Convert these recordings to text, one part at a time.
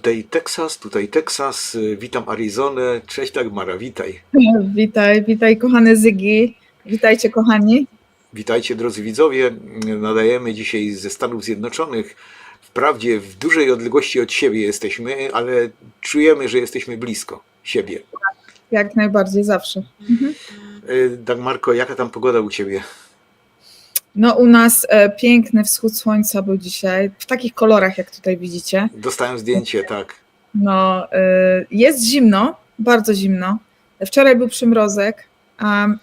Tutaj Teksas, tutaj Teksas, y, witam Arizonę. Cześć Dagmara, witaj. Witaj, witaj kochany Zygi. Witajcie kochani. Witajcie drodzy widzowie. Nadajemy dzisiaj ze Stanów Zjednoczonych. Wprawdzie w dużej odległości od siebie jesteśmy, ale czujemy, że jesteśmy blisko siebie. Jak najbardziej zawsze. Y, Dagmarko, jaka tam pogoda u ciebie? No u nas e, piękny wschód słońca był dzisiaj, w takich kolorach jak tutaj widzicie. Dostałem zdjęcie, tak. No e, jest zimno, bardzo zimno. Wczoraj był przymrozek,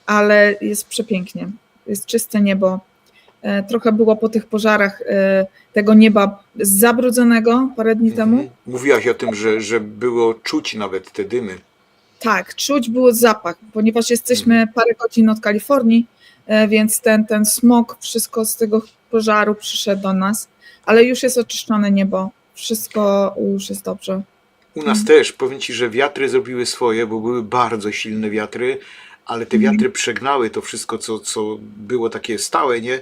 ale jest przepięknie. Jest czyste niebo. E, trochę było po tych pożarach e, tego nieba zabrudzonego parę dni temu. Mhm. Mówiłaś o tym, że, że było czuć nawet te dymy. Tak, czuć było zapach, ponieważ jesteśmy parę godzin od Kalifornii, więc ten, ten smog, wszystko z tego pożaru przyszedł do nas, ale już jest oczyszczone niebo, wszystko już jest dobrze. U nas też, powiem Ci, że wiatry zrobiły swoje, bo były bardzo silne wiatry, ale te Mhm. wiatry przegnały to wszystko, co, co było takie stałe, nie?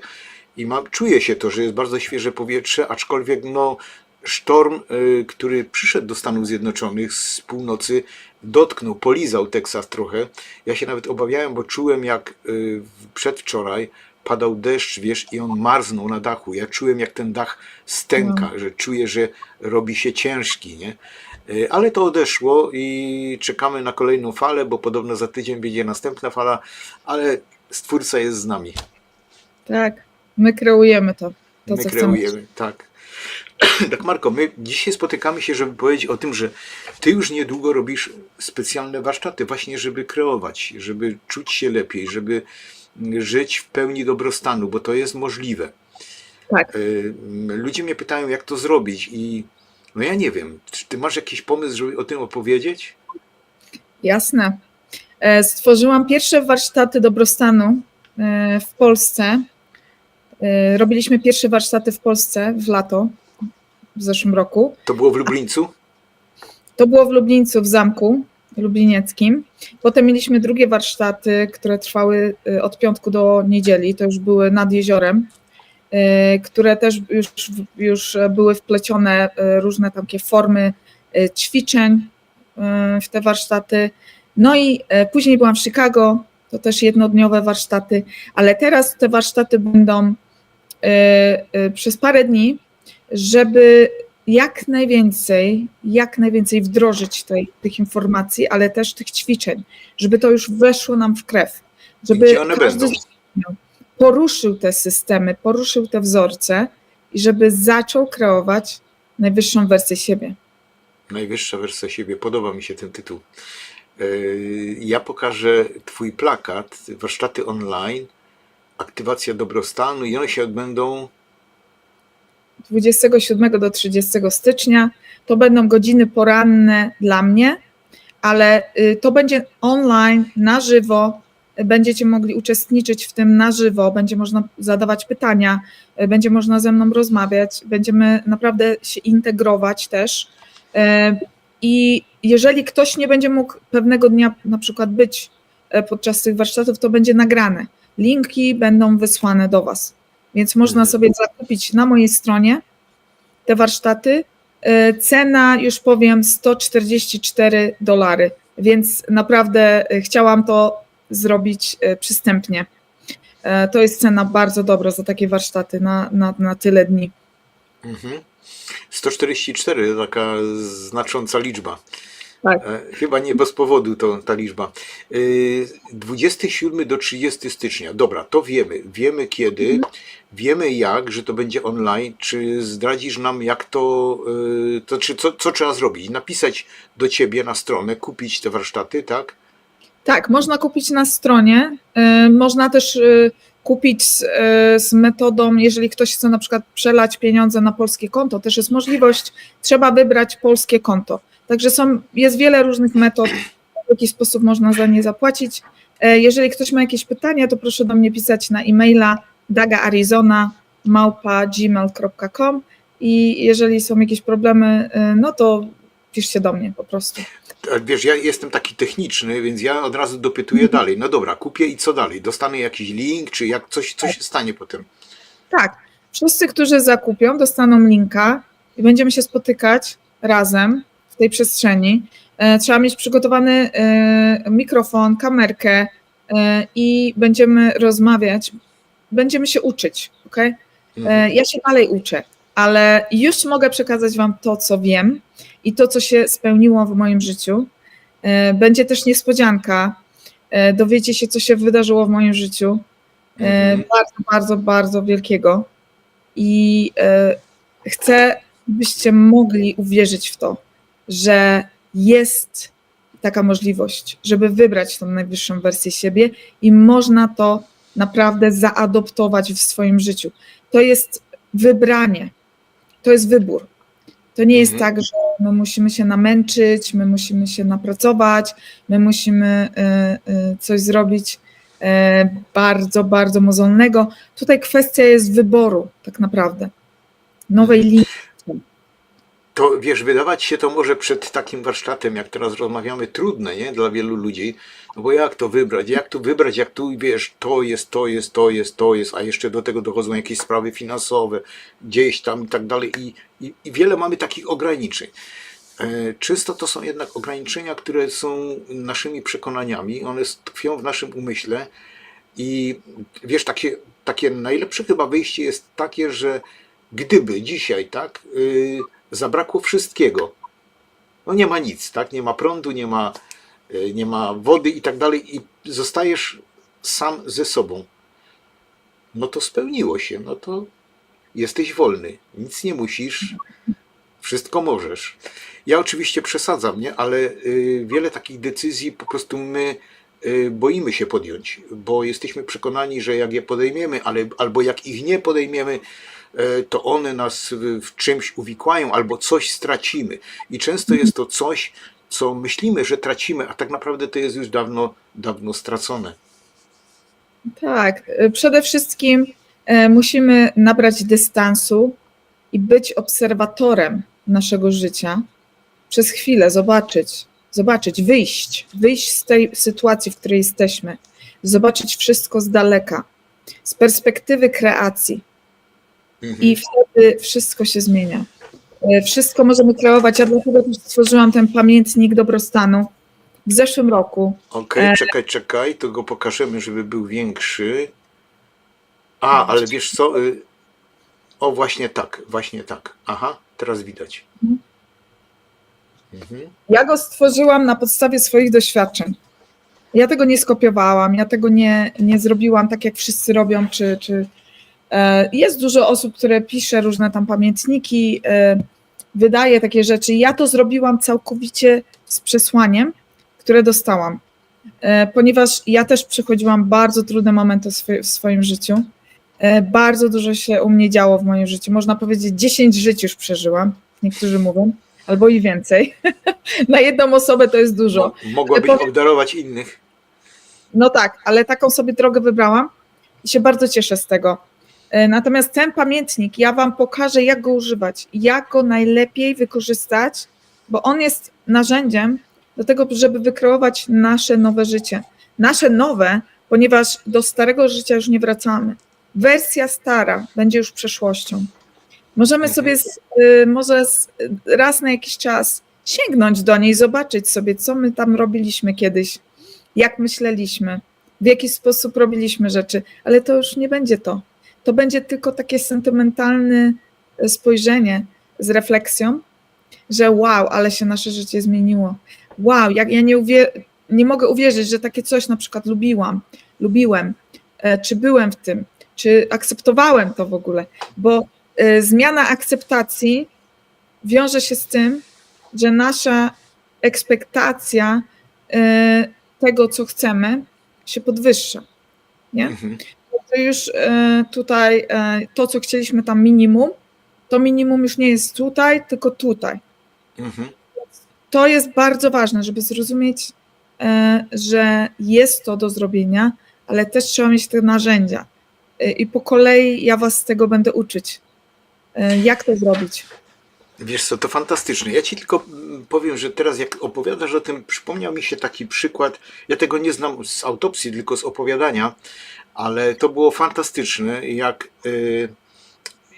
I mam, czuje się to, że jest bardzo świeże powietrze, aczkolwiek no, sztorm, y, który przyszedł do Stanów Zjednoczonych z północy, dotknął, polizał Teksas trochę. Ja się nawet obawiałem, bo czułem jak y, przedwczoraj padał deszcz, wiesz, i on marznął na dachu. Ja czułem jak ten dach stęka, że czuję, że robi się ciężki, nie? Y, Ale to odeszło i czekamy na kolejną falę, bo podobno za tydzień będzie następna fala, ale Stwórca jest z nami. Tak, my kreujemy to, to my kreujemy, chcemy. tak. Tak, Marko, my dzisiaj spotykamy się, żeby powiedzieć o tym, że ty już niedługo robisz specjalne warsztaty, właśnie żeby kreować, żeby czuć się lepiej, żeby żyć w pełni dobrostanu, bo to jest możliwe. Tak. Y, Ludzie mnie pytają, jak to zrobić, i no ja nie wiem. Czy ty masz jakiś pomysł, żeby o tym opowiedzieć? Jasne. E, Stworzyłam pierwsze warsztaty dobrostanu e, w Polsce. E, Robiliśmy pierwsze warsztaty w Polsce w lato, w zeszłym roku. To było w Lublińcu? To było w Lublińcu, w zamku lublinieckim. Potem mieliśmy drugie warsztaty, które trwały y, od piątku do niedzieli. To już były nad jeziorem, y, które też już, już były wplecione y, różne takie formy ćwiczeń w te warsztaty. No i później byłam w Chicago, to też jednodniowe warsztaty, ale teraz te warsztaty będą przez parę dni, żeby jak najwięcej, jak najwięcej wdrożyć tej, tych informacji, ale też tych ćwiczeń, żeby to już weszło nam w krew, żeby Gdzie one każdy będą? poruszył te systemy, poruszył te wzorce i żeby zaczął kreować najwyższą wersję siebie. Najwyższa wersja siebie. Podoba mi się ten tytuł. Yy, Ja pokażę Twój plakat, warsztaty online, aktywacja dobrostanu i one się odbędą 27 do 30 stycznia to będą godziny poranne dla mnie, ale y, to będzie online, na żywo. Będziecie mogli uczestniczyć w tym na żywo, będzie można zadawać pytania, y, będzie można ze mną rozmawiać, będziemy naprawdę się integrować też. Y, I jeżeli ktoś nie będzie mógł pewnego dnia na przykład być podczas tych warsztatów, to będzie nagrane. Linki będą wysłane do Was. Więc można Mhm. sobie zakupić na mojej stronie te warsztaty. E, Cena, już powiem, 144 dolary, więc naprawdę e, chciałam to zrobić e, przystępnie. To jest cena bardzo dobra za takie warsztaty na, na, na tyle dni. mhm. 144, taka znacząca liczba. Tak. E, Chyba nie bez powodu to, ta liczba. Yy, 27 do 30 stycznia. Dobra, to wiemy. Wiemy kiedy, Mhm. wiemy jak, że to będzie online. Czy zdradzisz nam, jak to, yy, to czy co, co trzeba zrobić? Napisać do ciebie na stronę, kupić te warsztaty, tak? Tak, można kupić na stronie. e, Można też e, kupić z, e, z metodą, jeżeli ktoś chce na przykład przelać pieniądze na polskie konto, też jest możliwość, trzeba wybrać polskie konto. Także są, jest wiele różnych metod, w jaki sposób można za nie zapłacić. E, Jeżeli ktoś ma jakieś pytania, to proszę do mnie pisać na e-maila dagaarizona.gmail.com i jeżeli są jakieś problemy, e, no to piszcie do mnie po prostu. A Wiesz, ja jestem taki techniczny, więc ja od razu dopytuję Mhm. dalej. No dobra, kupię i co dalej? Dostanę jakiś link, czy jak coś, co się stanie potem? Tak, wszyscy, którzy zakupią, dostaną linka i będziemy się spotykać razem w tej przestrzeni. E, Trzeba mieć przygotowany e, mikrofon, kamerkę e, i będziemy rozmawiać, będziemy się uczyć, ok? Mhm. Ja się dalej uczę, ale już mogę przekazać Wam to, co wiem i to, co się spełniło w moim życiu. E, Będzie też niespodzianka. E, Dowiecie się, co się wydarzyło w moim życiu. E, Mhm. Bardzo, bardzo, bardzo wielkiego. I chcę, byście mogli uwierzyć w to, że jest taka możliwość, żeby wybrać tą najwyższą wersję siebie i można to naprawdę zaadoptować w swoim życiu. To jest wybranie, to jest wybór. To nie jest Mhm. tak, że my musimy się namęczyć, my musimy się napracować, my musimy y, y, coś zrobić y, bardzo, bardzo mozolnego. Tutaj kwestia jest wyboru, tak naprawdę. Nowej linii. To wiesz, wydawać się to może przed takim warsztatem, jak teraz rozmawiamy, trudne, nie? Dla wielu ludzi. No bo jak to wybrać? Jak to wybrać, jak tu wiesz, to jest, to jest, to jest, to jest, a jeszcze do tego dochodzą jakieś sprawy finansowe, gdzieś tam i tak dalej. I, i, i wiele mamy takich ograniczeń. E, Czysto to są jednak ograniczenia, które są naszymi przekonaniami, one tkwią w naszym umyśle i wiesz, takie, takie najlepsze chyba wyjście jest takie, że gdyby dzisiaj, tak, yy, zabrakło wszystkiego, no nie ma nic, tak, nie ma prądu, nie ma, yy, nie ma wody i tak dalej. I zostajesz sam ze sobą, no to spełniło się, no to jesteś wolny, nic nie musisz, wszystko możesz. Ja oczywiście przesadzam, nie? ale y, wiele takich decyzji po prostu my y, boimy się podjąć, bo jesteśmy przekonani, że jak je podejmiemy, ale, albo jak ich nie podejmiemy, to one nas w, czymś uwikłają albo coś stracimy. I często jest to coś, co myślimy, że tracimy, a tak naprawdę to jest już dawno, dawno stracone. Tak, y, przede wszystkim e, musimy nabrać dystansu i być obserwatorem naszego życia. Przez chwilę, zobaczyć, zobaczyć, wyjść, wyjść z tej sytuacji, w której jesteśmy, zobaczyć wszystko z daleka, z perspektywy kreacji Mhm. i wtedy wszystko się zmienia. E, Wszystko możemy kreować. Ja dlatego też stworzyłam ten pamiętnik dobrostanu w zeszłym roku. Okej, E, czekaj, czekaj, to go pokażemy, żeby był większy. A, ale wiesz co? y, O, właśnie tak, właśnie tak. Aha, teraz widać. Mhm. Mhm. Ja go stworzyłam na podstawie swoich doświadczeń. Ja tego nie skopiowałam, ja tego nie, nie zrobiłam tak, jak wszyscy robią, czy, czy jest dużo osób, które pisze różne tam pamiętniki, e, wydaje takie rzeczy. Ja to zrobiłam całkowicie z przesłaniem, które dostałam, e, ponieważ ja też przechodziłam bardzo trudne momenty w swo- w swoim życiu. E, bardzo dużo się u mnie działo w moim życiu. Można powiedzieć, 10 żyć już przeżyłam, niektórzy mówią, albo i więcej. Na jedną osobę to jest dużo. Mo- Mogłabyś powiem- obdarować innych. No tak, ale taką sobie drogę wybrałam i się bardzo cieszę z tego. E, Natomiast ten pamiętnik, ja Wam pokażę, jak go używać, jak go najlepiej wykorzystać, bo on jest narzędziem do tego, żeby wykreować nasze nowe życie. Nasze nowe, ponieważ do starego życia już nie wracamy. Wersja stara będzie już przeszłością. Możemy Mhm. sobie z, y, może z, raz na jakiś czas sięgnąć do niej, zobaczyć sobie, co my tam robiliśmy kiedyś, jak myśleliśmy, w jaki sposób robiliśmy rzeczy, ale to już nie będzie to. To będzie tylko takie sentymentalne e, spojrzenie z refleksją, że wow, ale się nasze życie zmieniło. Wow, jak ja nie, nie mogę uwierzyć, że takie coś na przykład lubiłam, lubiłem, e, czy byłem w tym, czy akceptowałem to w ogóle, bo e, zmiana akceptacji wiąże się z tym, że nasza ekspektacja tego, co chcemy, się podwyższa. Nie? Mhm. To już e, tutaj e, to, co chcieliśmy tam minimum, to minimum już nie jest tutaj, tylko tutaj. Mhm. To jest bardzo ważne, żeby zrozumieć, e, że jest to do zrobienia, ale też trzeba mieć te narzędzia. I po kolei ja Was z tego będę uczyć. Jak to zrobić? Wiesz co, to fantastyczne. Ja ci tylko powiem, że teraz jak opowiadasz o tym, przypomniał mi się taki przykład. Ja tego nie znam z autopsji, tylko z opowiadania, ale to było fantastyczne, jak y,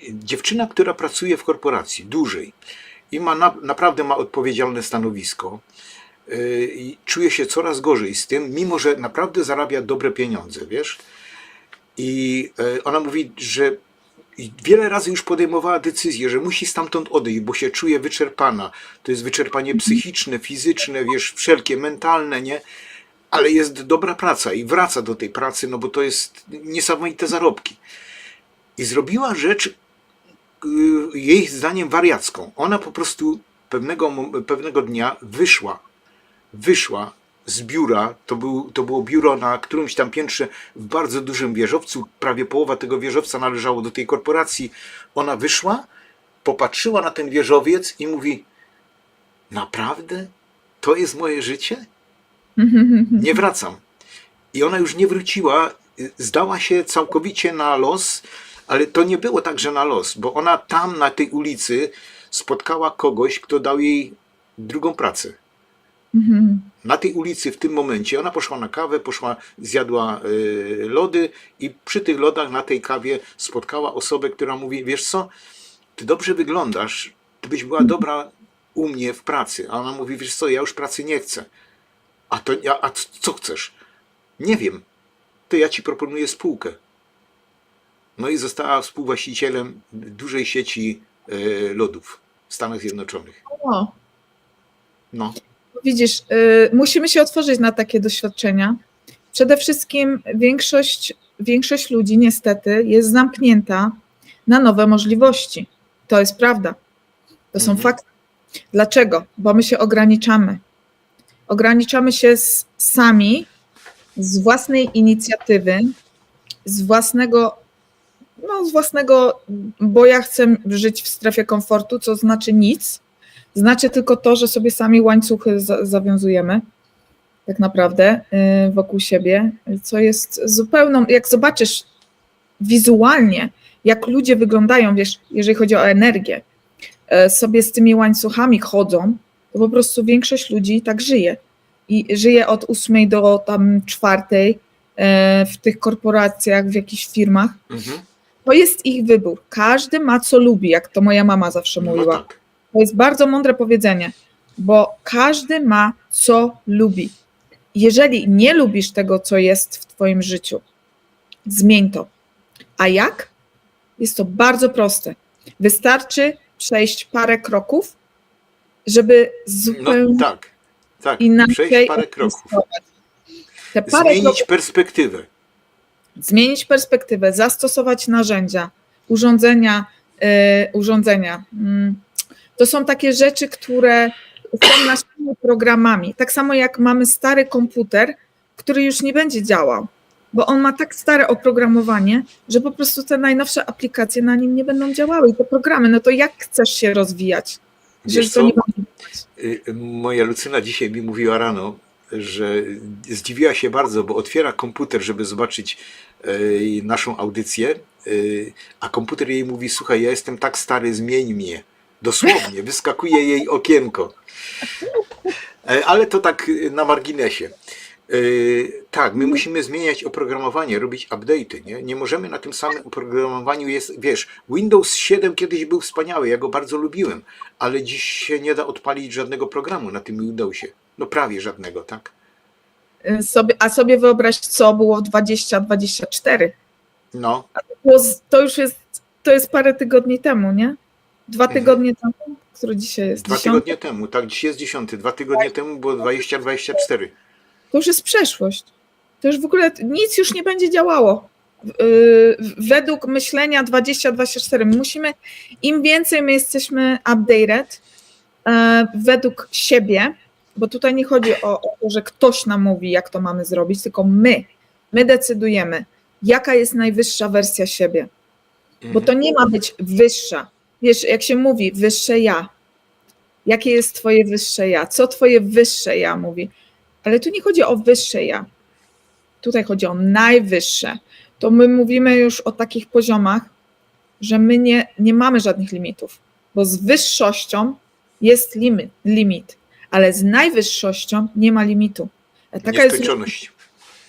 dziewczyna, która pracuje w korporacji dużej i ma na, naprawdę ma odpowiedzialne stanowisko. I czuje się coraz gorzej z tym, mimo że naprawdę zarabia dobre pieniądze, wiesz? I e, ona mówi, że wiele razy już podejmowała decyzję, że musi stamtąd odejść, bo się czuje wyczerpana. To jest wyczerpanie psychiczne, fizyczne, wiesz, wszelkie, mentalne, nie? Ale jest dobra praca i wraca do tej pracy, no bo to jest niesamowite zarobki. I zrobiła rzecz y, jej zdaniem wariacką. Ona po prostu pewnego, pewnego dnia wyszła, wyszła z biura, to, był, to było biuro na którymś tam piętrze w bardzo dużym wieżowcu, prawie połowa tego wieżowca należało do tej korporacji. Ona wyszła, popatrzyła na ten wieżowiec i mówi: Naprawdę? To jest moje życie? Nie wracam. I ona już nie wróciła, zdała się całkowicie na los, ale to nie było tak, że na los, bo ona tam na tej ulicy spotkała kogoś, kto dał jej drugą pracę. Mhm. Na tej ulicy w tym momencie ona poszła na kawę, poszła, zjadła y, lody i przy tych lodach na tej kawie spotkała osobę, która mówi, wiesz co, ty dobrze wyglądasz, ty byś była dobra u mnie w pracy. A ona mówi, wiesz co, ja już pracy nie chcę. A, to, a, a co chcesz? Nie wiem. To ja ci proponuję spółkę. No i została współwłaścicielem dużej sieci y, lodów w Stanach Zjednoczonych. O, No. widzisz, y, musimy się otworzyć na takie doświadczenia. Przede wszystkim większość, większość ludzi niestety jest zamknięta na nowe możliwości. To jest prawda. To są Mhm. fakty. Dlaczego? Bo my się ograniczamy. Ograniczamy się z, sami z własnej inicjatywy, z własnego, no z własnego, bo ja chcę żyć w strefie komfortu, co znaczy nic. Znaczy tylko to, że sobie sami łańcuchy za, zawiązujemy tak naprawdę y, wokół siebie, co jest zupełną, jak zobaczysz wizualnie, jak ludzie wyglądają, wiesz, jeżeli chodzi o energię, e, sobie z tymi łańcuchami chodzą, to po prostu większość ludzi tak żyje. I żyje od ósmej do tam czwartej e, w tych korporacjach, w jakichś firmach. Mhm. To jest ich wybór. Każdy ma co lubi, jak to moja mama zawsze No mówiła. tak. To jest bardzo mądre powiedzenie, bo każdy ma co lubi. Jeżeli nie lubisz tego, co jest w Twoim życiu, zmień to. A jak? Jest to bardzo proste. Wystarczy przejść parę kroków, żeby zupełnie No tak, tak. inaczej Przejść parę kroków. parę Zmienić kroków, perspektywę. zmienić perspektywę, zastosować narzędzia, urządzenia, y, urządzenia. Mm, To są takie rzeczy, które są naszymi programami. Tak samo jak mamy stary komputer, który już nie będzie działał, bo on ma tak stare oprogramowanie, że po prostu te najnowsze aplikacje na nim nie będą działały. I te programy, no to jak chcesz się rozwijać? Wiesz co? Y, Moja Lucyna dzisiaj mi mówiła rano, że zdziwiła się bardzo, bo otwiera komputer, żeby zobaczyć y, naszą audycję, y, a komputer jej mówi: Słuchaj, ja jestem tak stary, zmień mnie. Dosłownie, wyskakuje jej okienko. Ale to tak na marginesie. Y, Tak, my musimy zmieniać oprogramowanie, robić update'y, nie? Nie możemy na tym samym oprogramowaniu jest, wiesz, Windows 7 kiedyś był wspaniały, ja go bardzo lubiłem, ale dziś się nie da odpalić żadnego programu na tym Windowsie. No prawie żadnego, tak? Y, sobie, a sobie wyobraź, co było w 2024. No, z- To już jest, to jest parę tygodni temu, nie? Dwa Mhm. tygodnie temu, który dzisiaj jest? dwa Dziesiąty? tygodnie temu, tak, dziś jest 10, dwa tygodnie temu było 20-24. To już jest przeszłość. To już w ogóle nic już nie będzie działało. Yy, Według myślenia 2024 my musimy, im więcej my jesteśmy updated e, według siebie, bo tutaj nie chodzi o, o to, że ktoś nam mówi, jak to mamy zrobić, tylko my, my decydujemy, jaka jest najwyższa wersja siebie. Bo to nie ma być wyższa. Wiesz, jak się mówi, wyższe ja. Jakie jest twoje wyższe ja? Co twoje wyższe ja mówi? Ale tu nie chodzi o wyższe ja. Tutaj chodzi o najwyższe. To my mówimy już o takich poziomach, że my nie, nie mamy żadnych limitów, bo z wyższością jest limit, limit, ale z najwyższością nie ma limitu. Taka jest Nieskończoność.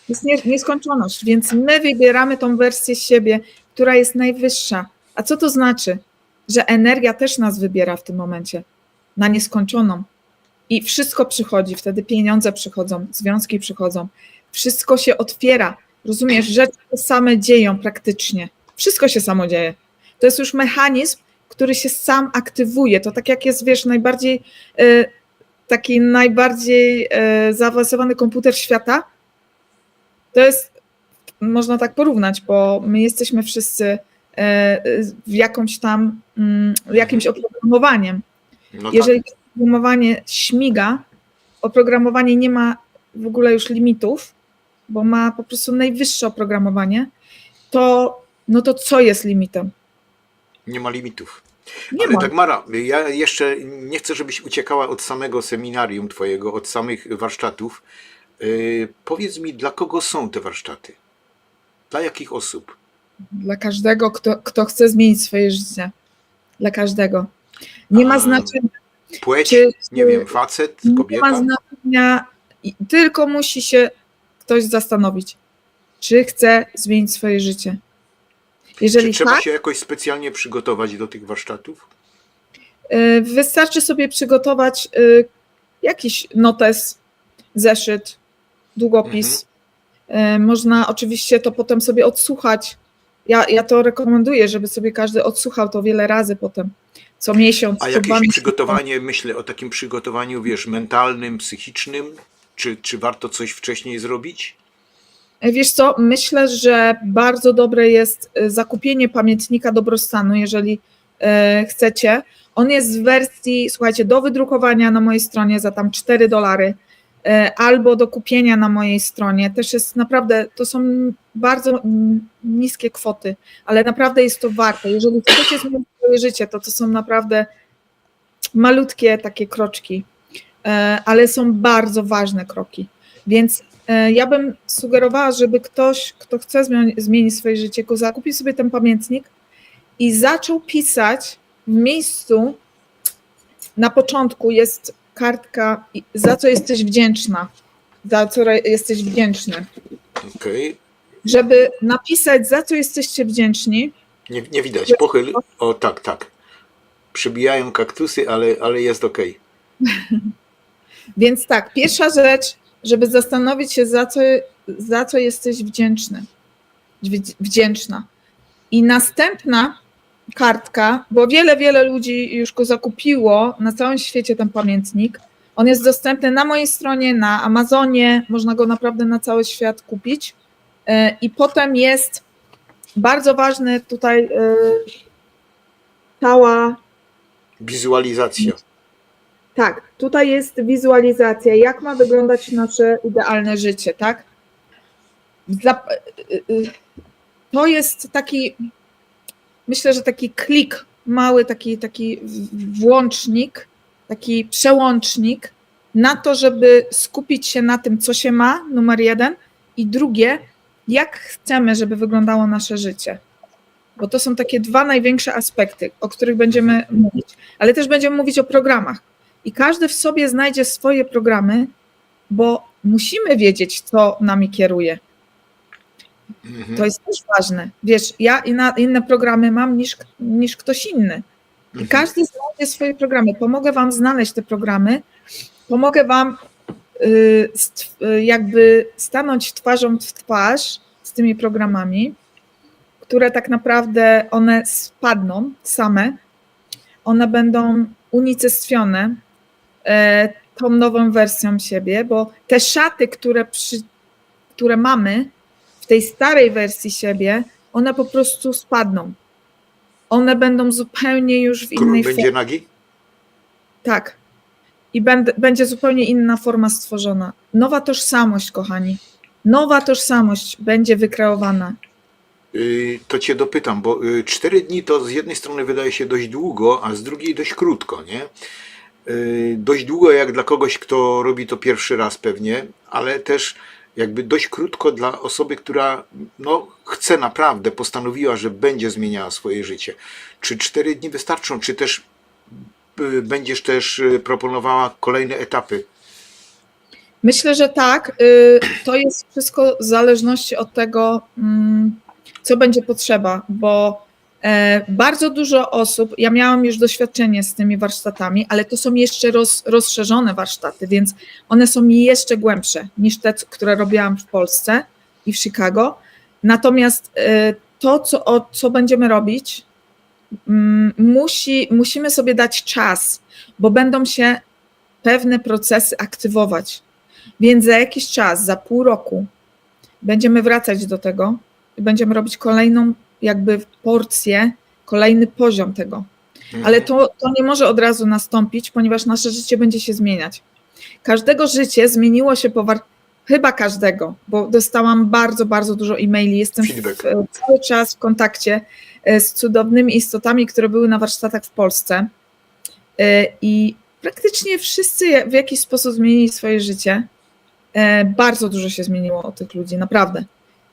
jest nie, nieskończoność, więc my wybieramy tą wersję siebie, która jest najwyższa. A co to znaczy? Że energia też nas wybiera w tym momencie. na nieskończoną. I wszystko przychodzi, wtedy pieniądze przychodzą, związki przychodzą, wszystko się otwiera. Rozumiesz, rzeczy same dzieją praktycznie. Wszystko się samo dzieje. To jest już mechanizm, który się sam aktywuje. To tak jak jest, wiesz, najbardziej e, taki najbardziej e, zaawansowany komputer świata. To jest, można tak porównać, bo my jesteśmy wszyscy e, w jakąś tam, mm, jakimś oprogramowaniem. No Jeżeli tak. Oprogramowanie śmiga, oprogramowanie nie ma w ogóle już limitów, bo ma po prostu najwyższe oprogramowanie, to no to co jest limitem? Nie ma limitów. Nie Ale ma. tak Mara, ja jeszcze nie chcę, żebyś uciekała od samego seminarium twojego, od samych warsztatów. Yy, powiedz mi, dla kogo są te warsztaty? Dla jakich osób? Dla każdego, kto, kto chce zmienić swoje życie. Dla każdego. Nie ma A, znaczenia, Płeć, Czy- nie wiem, facet, nie ma kobieta? znaczenia, tylko musi się ktoś zastanowić, czy chce zmienić swoje życie. Czy Jeżeli trzeba tak, się jakoś specjalnie przygotować do tych warsztatów? y, wystarczy sobie przygotować y, jakiś notes, zeszyt, długopis. Y, Można oczywiście to potem sobie odsłuchać. Ja, ja to rekomenduję, żeby sobie każdy odsłuchał to wiele razy potem, co miesiąc. A jakieś przygotowanie, myślę o takim przygotowaniu, wiesz, mentalnym, psychicznym? Czy, czy warto coś wcześniej zrobić? Wiesz co, myślę, że bardzo dobre jest y, zakupienie pamiętnika dobrostanu, jeżeli e, chcecie. On jest w wersji, słuchajcie, do wydrukowania na mojej stronie za tam 4 dolary, e, albo do kupienia na mojej stronie. Też jest naprawdę, to są bardzo niskie kwoty, ale naprawdę jest to warte. Jeżeli chcecie zmienić swoje życie, to to są naprawdę malutkie takie kroczki, e, ale są bardzo ważne kroki. Więc E, Ja bym sugerowała, żeby ktoś, kto chce zmieni- zmienić swoje życie, zakupił sobie ten pamiętnik i zaczął pisać w miejscu. Na początku jest kartka, za co jesteś wdzięczna, za co jesteś wdzięczny. Okej. Żeby napisać, za co jesteście wdzięczni, Nie, nie widać. Pochyl. O, tak, tak. Przybijają kaktusy, ale, ale jest okej. Więc tak, pierwsza rzecz, żeby zastanowić się, za co, za co jesteś wdzięczny, wdzi- wdzięczna. I następna kartka, bo wiele, wiele ludzi już go zakupiło na całym świecie ten pamiętnik. On jest dostępny na mojej stronie, na Amazonie, można go naprawdę na cały świat kupić. E, I potem jest bardzo ważny tutaj e, cała Wizualizacja. Tak, tutaj jest wizualizacja, jak ma wyglądać nasze idealne życie, tak? Dla, y, y, to jest taki, myślę, że taki klik, mały taki, taki włącznik, taki przełącznik na to, żeby skupić się na tym, co się ma, numer jeden, i drugie, jak chcemy, żeby wyglądało nasze życie. Bo to są takie dwa największe aspekty, o których będziemy mówić, ale też będziemy mówić o programach. I każdy w sobie znajdzie swoje programy, bo musimy wiedzieć, co nami kieruje. Mhm. To jest też ważne. Wiesz, ja inne programy mam niż, niż ktoś inny. I Mhm. każdy znajdzie swoje programy. Pomogę Wam znaleźć te programy, pomogę Wam jakby stanąć twarzą w twarz z tymi programami, które tak naprawdę one spadną same. One będą unicestwione e, tą nową wersją siebie, bo te szaty, które, przy, które mamy w tej starej wersji siebie, one po prostu spadną. One będą zupełnie już w Król innej będzie nagi? Tak. I będzie zupełnie inna forma stworzona. Nowa tożsamość, kochani. Nowa tożsamość będzie wykreowana. Y, To cię dopytam, bo y, cztery dni to z jednej strony wydaje się dość długo, a z drugiej dość krótko, nie? Y, Dość długo jak dla kogoś, kto robi to pierwszy raz pewnie, ale też jakby dość krótko dla osoby, która no, chce naprawdę, postanowiła, że będzie zmieniała swoje życie. Czy cztery dni wystarczą, czy też będziesz też y, proponowała kolejne etapy? Myślę, że tak. Y, To jest wszystko w zależności od tego, mm, co będzie potrzeba, bo E, Bardzo dużo osób, ja miałam już doświadczenie z tymi warsztatami, ale to są jeszcze roz, rozszerzone warsztaty, więc one są jeszcze głębsze niż te, które robiłam w Polsce i w Chicago. Natomiast to, co, o, co będziemy robić, musi, musimy sobie dać czas, bo będą się pewne procesy aktywować. Więc za jakiś czas, za pół roku, będziemy wracać do tego i będziemy robić kolejną jakby porcję, kolejny poziom tego. Ale to, to nie może od razu nastąpić, ponieważ nasze życie będzie się zmieniać. Każdego życie zmieniło się po war- chyba każdego, bo dostałam bardzo, bardzo dużo e-maili. Jestem w, cały czas w kontakcie z cudownymi istotami, które były na warsztatach w Polsce. E, I praktycznie wszyscy w jakiś sposób zmienili swoje życie. E, Bardzo dużo się zmieniło od tych ludzi, naprawdę.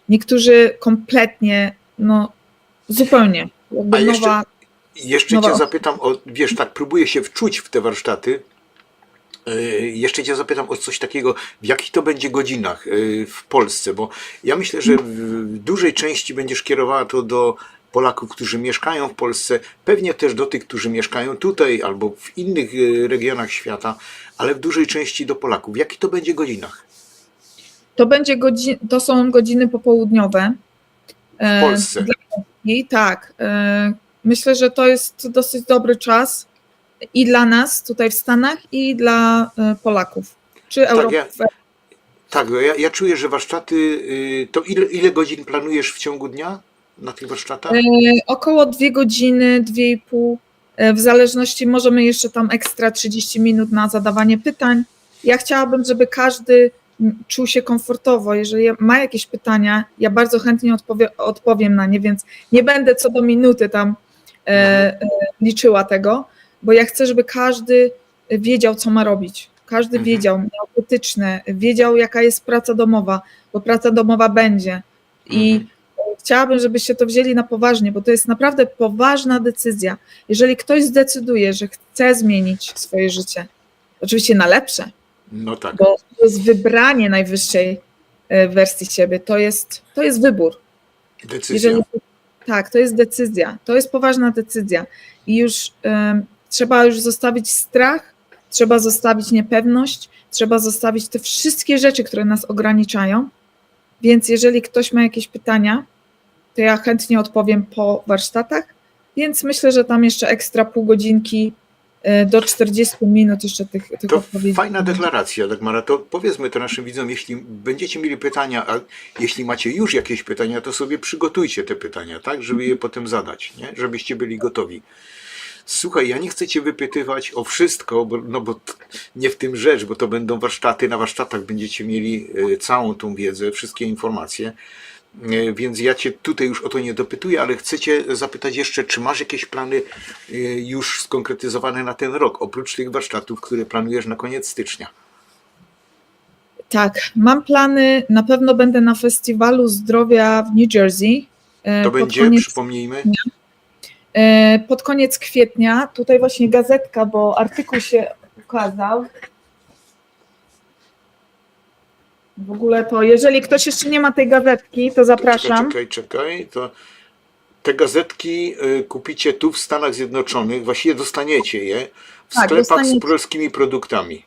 Niektórzy kompletnie, no zupełnie. Jakby A jeszcze- nowa, Jeszcze Nowa- cię zapytam o, wiesz, tak próbuję się wczuć w te warsztaty. Jeszcze cię zapytam o coś takiego, w jakich to będzie godzinach w Polsce, bo ja myślę, że w dużej części będziesz kierowała to do Polaków, którzy mieszkają w Polsce, pewnie też do tych, którzy mieszkają tutaj albo w innych yy, regionach świata, ale w dużej części do Polaków. W jakich to będzie godzinach To będzie godzi- to są godziny popołudniowe. w Polsce? I tak, e, myślę, że to jest dosyć dobry czas i dla nas tutaj w Stanach, i dla e, Polaków. Czy Europy. ja- Tak, bo ja, ja czuję, że warsztaty, yy, to ile, ile godzin planujesz w ciągu dnia na tych warsztatach? E, Około dwie godziny, dwie i pół. e, W zależności możemy jeszcze tam ekstra 30 minut na zadawanie pytań. Ja chciałabym, żeby każdy czuł się komfortowo. Jeżeli ma jakieś pytania, ja bardzo chętnie odpowie, odpowiem na nie, więc nie będę co do minuty tam e, e, liczyła tego, bo ja chcę, żeby każdy wiedział, co ma robić. Każdy Mhm. wiedział, miał wytyczne, wiedział, jaka jest praca domowa, bo praca domowa będzie. I Mhm. Chciałabym, żebyście to wzięli na poważnie, bo to jest naprawdę poważna decyzja. Jeżeli ktoś zdecyduje, że chce zmienić swoje życie, oczywiście na lepsze, No tak. bo to jest wybranie najwyższej e, wersji siebie, to jest, to jest wybór. Decyzja. Jeżeli, tak, to jest decyzja, to jest poważna decyzja i już em, trzeba już zostawić strach, trzeba zostawić niepewność, trzeba zostawić te wszystkie rzeczy, które nas ograniczają. Więc jeżeli ktoś ma jakieś pytania, to ja chętnie odpowiem po warsztatach. Więc myślę, że tam jeszcze ekstra pół godzinki e, do 40 minut jeszcze tych, tych To odpowiedzi. fajna deklaracja, Dagmara. To powiedzmy to naszym widzom, jeśli będziecie mieli pytania, a jeśli macie już jakieś pytania, to sobie przygotujcie te pytania, tak, żeby je potem zadać, nie? żebyście byli gotowi. Słuchaj, ja nie chcę Cię wypytywać o wszystko, bo, no bo nie w tym rzecz, bo to będą warsztaty. Na warsztatach będziecie mieli e, całą tą wiedzę, wszystkie informacje. E, Więc ja Cię tutaj już o to nie dopytuję, ale chcę Cię zapytać jeszcze, czy masz jakieś plany e, już skonkretyzowane na ten rok, oprócz tych warsztatów, które planujesz na koniec stycznia? Tak, mam plany. Na pewno będę na festiwalu zdrowia w New Jersey. e, To będzie, koniec przypomnijmy, pod koniec kwietnia. Tutaj właśnie gazetka, bo artykuł się ukazał. W ogóle to, jeżeli ktoś jeszcze nie ma tej gazetki, to zapraszam. Czekaj, czekaj, czekaj. To te gazetki y, kupicie tu w Stanach Zjednoczonych, właściwie dostaniecie je w Tak, sklepach z dostaniecie. polskimi produktami.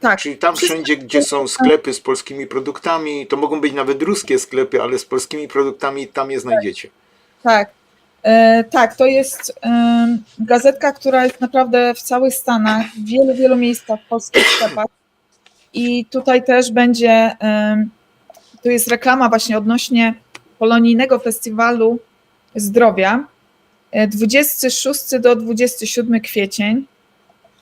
Tak, Czyli tam wszędzie, gdzie są sklepy z polskimi produktami, to mogą być nawet ruskie sklepy, ale z polskimi produktami tam je znajdziecie. tak. E, tak, to jest gazetka, która jest naprawdę w całych Stanach, w wielu, wielu miejscach w polskich sklepach. I tutaj też będzie, tu jest reklama właśnie odnośnie Polonijnego Festiwalu Zdrowia. E, 26 do 27 kwiecień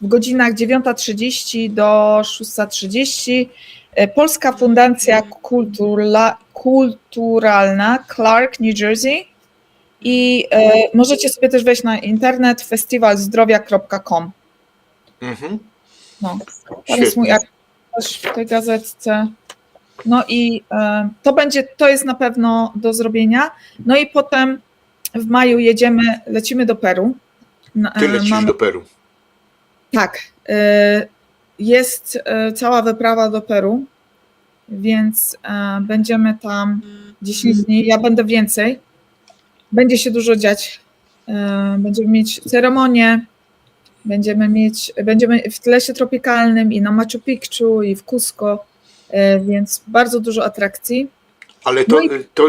w godzinach 9.30 do 6.30 e, Polska Fundacja Kulturla, Kulturalna Clark, New Jersey i e, możecie sobie też wejść na internet festiwalzdrowia.com. Mhm. No, to jest mój artykuł też w tej gazetce. No i e, to będzie, to jest na pewno do zrobienia. No i potem w maju jedziemy, lecimy do Peru. Ty e, lecisz mamy- do Peru. Tak. e, Jest e, cała wyprawa do Peru, więc e, będziemy tam 10 dni. Ja będę więcej. Będzie się dużo dziać E, Będziemy mieć ceremonię, będziemy mieć, będziemy w lesie tropikalnym i na Machu Picchu i w Cusco, e, więc bardzo dużo atrakcji. Ale to, No i- to,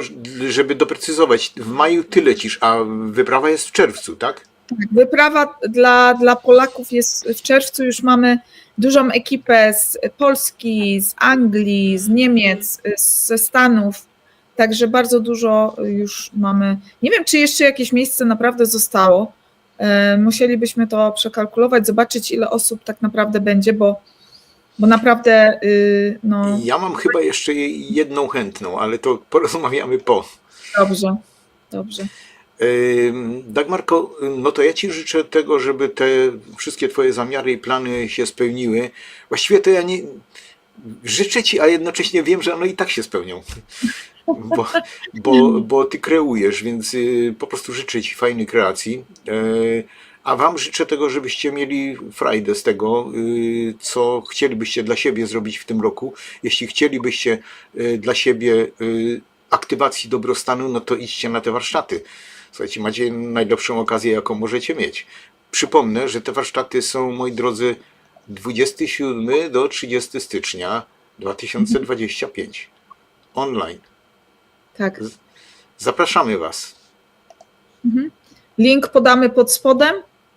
żeby doprecyzować, w maju ty lecisz, a wyprawa jest w czerwcu, tak? Tak, Wyprawa dla, dla Polaków jest w czerwcu, już mamy dużą ekipę z Polski, z Anglii, z Niemiec, z- ze Stanów, także bardzo dużo już mamy. Nie wiem, czy jeszcze jakieś miejsce naprawdę zostało. E, Musielibyśmy to przekalkulować, zobaczyć, ile osób tak naprawdę będzie, bo, bo naprawdę y, no, Ja mam chyba jeszcze jedną chętną, ale to porozmawiamy po. dobrze, dobrze. Ym, Dagmarko, no to ja Ci życzę tego, żeby te wszystkie Twoje zamiary i plany się spełniły. Właściwie to ja nie życzę Ci, a jednocześnie wiem, że one i tak się spełnią. Bo, bo, bo Ty kreujesz, więc y, po prostu życzę Ci fajnej kreacji. Y, A Wam życzę tego, żebyście mieli frajdę z tego, y, co chcielibyście dla siebie zrobić w tym roku. Jeśli chcielibyście y, dla siebie aktywacji dobrostanu, no to idźcie na te warsztaty. Słuchajcie, macie najlepszą okazję, jaką możecie mieć. Przypomnę, że te warsztaty są, moi drodzy, 27 do 30 stycznia 2025. Online. Tak. Zapraszamy Was. Mhm. Link podamy pod spodem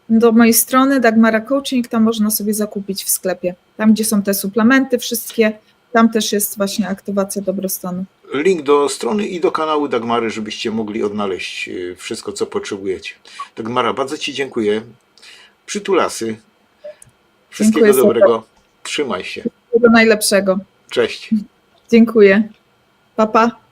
do mojej strony Dagmara Coaching, tam można sobie zakupić w sklepie. Tam, gdzie są te suplementy wszystkie, tam też jest właśnie aktywacja dobrostanu. Link do strony i do kanału Dagmary, żebyście mogli odnaleźć y, wszystko, co potrzebujecie. Dagmara, bardzo Ci dziękuję. Przytulasy. Wszystkiego Dziękuję dobrego. Trzymaj się. Wszystkiego najlepszego. Cześć. Dziękuję. Pa, pa.